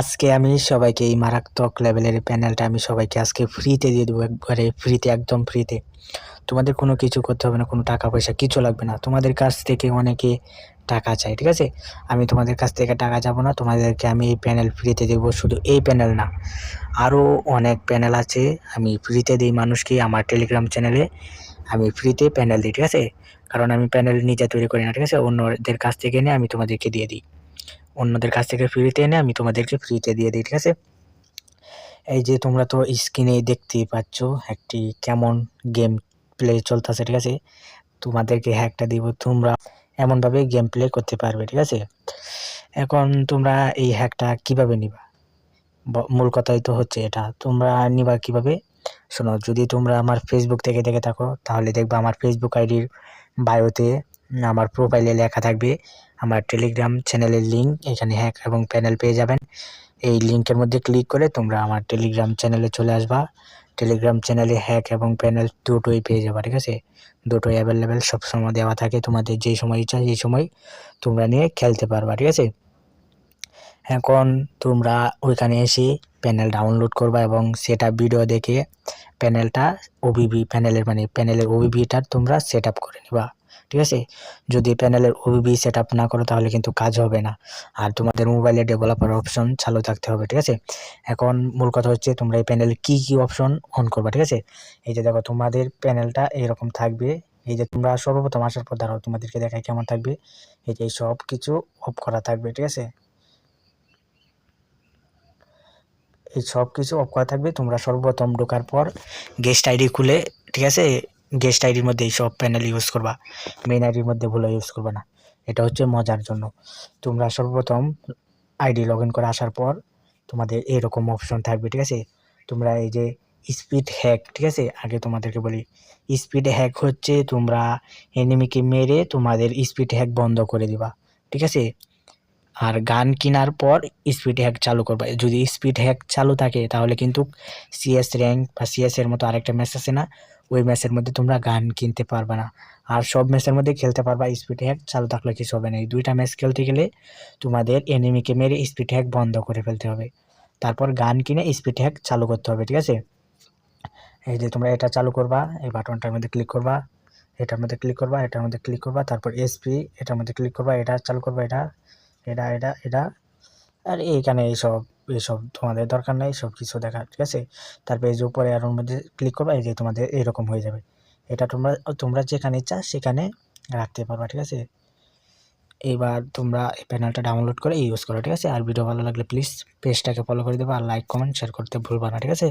আজকে আমি সবাইকে এই মারাত্মক লেভেলের প্যানেলটা আমি সবাইকে আজকে ফ্রিতে দিয়ে দেবো একবারে ফ্রিতে একদম ফ্রিতে তোমাদের কোনো কিছু করতে হবে না, কোনো টাকা পয়সা কিছু লাগবে না। তোমাদের কাছ থেকে অনেকে টাকা চাই ঠিক আছে? আমি তোমাদের কাছ থেকে টাকা যাব না, তোমাদেরকে আমি এই প্যানেল ফ্রিতে দেবো। শুধু এই প্যানেল না আরও অনেক প্যানেল আছে। আমি ফ্রিতে দিই মানুষকে আমার টেলিগ্রাম চ্যানেলে আমি ফ্রিতে প্যানেল দিই, ঠিক আছে? কারণ আমি প্যানেল নিজে তৈরি করি না, ঠিক আছে? অন্যদের কাছ থেকে এনে আমি তোমাদেরকে দিয়ে দিই। অন্যদের কাছ থেকে ফ্রিতে এনে আমি তোমাদেরকে ফ্রিতে দিয়ে দিই, ঠিক আছে? এই যে তোমরা তো স্ক্রিনে দেখতেই পাচ্ছ একটি কেমন গেম প্লে চলতেছে, ঠিক আছে? তোমাদেরকে হ্যাকটা দিব, তোমরা এমনভাবে গেম প্লে করতে পারবে, ঠিক আছে? এখন তোমরা এই হ্যাকটা কীভাবে নিবা? মূল কথাই তো হচ্ছে এটা, তোমরা নিবা কীভাবে? শোনো, যদি তোমরা আমার ফেসবুক থেকে দেখে থাকো, তাহলে দেখবা আমার ফেসবুক আইডির বায়োতে আমার প্রোফাইলে লেখা থাকবে। আমার টেলিগ্রাম চ্যানেলের লিঙ্ক এখানে হ্যাক এবং প্যানেল পেয়ে যাবেন। এই লিঙ্কের মধ্যে ক্লিক করে তোমরা আমার টেলিগ্রাম চ্যানেলে চলে আসবা। টেলিগ্রাম চ্যানেলে হ্যাক এবং প্যানেল দুটোই পেয়ে যাবা, ঠিক আছে? দুটোই অ্যাভেলেবেল সবসময় দেওয়া থাকে তোমাদের যেই সময় ইচ্ছা সেই সময় তোমরা নিয়ে খেলতে পারবা, ঠিক আছে? এখন তোমরা ওইখানে এসে প্যানেল ডাউনলোড করবা এবং সেটা ভিডিও দেখে প্যানেলটা ওবিবি প্যানেলের মানে প্যানেলের ওবিবিটা তোমরা সেট করে নিবা। ঠিক আছে? যদি প্যানেলের ওবিবি সেট আপ না করো তাহলে কিন্তু কাজ হবে না। আর তোমাদের মোবাইলে ডেভেলপার অপশন চালু থাকতে হবে, ঠিক আছে? এখন মূল কথা হচ্ছে তোমরা এই প্যানেল কি কি অপশন অন করবা, ঠিক আছে? এই যে দেখো, তোমাদের প্যানেলটা এরকম থাকবে। এই যে তোমরা সর্বপ্রথম আসার পর দাঁড়াও, তোমাদেরকে দেখায় কেমন থাকবে। এই যে সব কিছু অফ করা থাকবে, ঠিক আছে? এই সব কিছু অফ করা থাকবে, তোমরা সর্বপ্রথম ঢোকার পর গেস্ট আইডি খুলে, ঠিক আছে? গেস্ট আইডির মধ্যে এই সব প্যানেল ইউজ করবা মেইন আইডির মধ্যে ভুলে ইউজ করবা না। এটা হচ্ছে মজার জন্য। তোমরা সর্বপ্রথম আইডি লগ ইন করে আসার পর তোমাদের এরকম অপশন থাকবে, ঠিক আছে? তোমরা এই যে স্পিড হ্যাক ঠিক আছে? আগে তোমাদেরকে বলি স্পিড হ্যাক হচ্ছে তোমরা এনিমিকে মেরে তোমাদের স্পিড হ্যাক বন্ধ করে দিবা, ঠিক আছে? আর গান কেনার পর স্পিড হ্যাক চালু করবা। যদি স্পিড হ্যাক চালু থাকে, তাহলে কিন্তু সিএস র্যাঙ্ক বা সিএস এর মতো আরেকটা ম্যাচ আছে না? ওই ম্যাচের মধ্যে তোমরা গান কিনতে পারবে না। আর সব ম্যাচের মধ্যে খেলতে পারবা স্পিড হ্যাক চালু থাকলে কিছু হবে না। এই দুইটা ম্যাচ খেলতে গেলে তোমাদের এনিমিকে মেরে স্পিড হ্যাক বন্ধ করে ফেলতে হবে। তারপর গান কিনে স্পিড হ্যাক চালু করতে হবে, ঠিক আছে? এই যে তোমরা এটা চালু করবা, এই বাটনটার মধ্যে ক্লিক করবা, এটার মধ্যে ক্লিক করবা, এটার মধ্যে ক্লিক করবা, তারপর এসপি এটার মধ্যে ক্লিক করবা, এটা চালু করবা, এটা এটা এটা এটা। আর এইখানে এইসব এইসব তোমাদের দরকার নেই সব কিছু দেখা, ঠিক আছে? তারপর এই যে উপরে আর মধ্যে ক্লিক করবা, এই যে তোমাদের এরকম হয়ে যাবে। এটা তোমরা তোমরা যেখানে ইচ্ছা সেখানে রাখতে পারবা, ঠিক আছে? এবার তোমরা এই প্যানেলটা ডাউনলোড করে ইউজ করো, ঠিক আছে? আর ভিডিও ভালো লাগলে প্লিজ পেজটাকে ফলো করে দেবা, আর লাইক কমেন্ট শেয়ার করতে ভুলবা না, ঠিক আছে?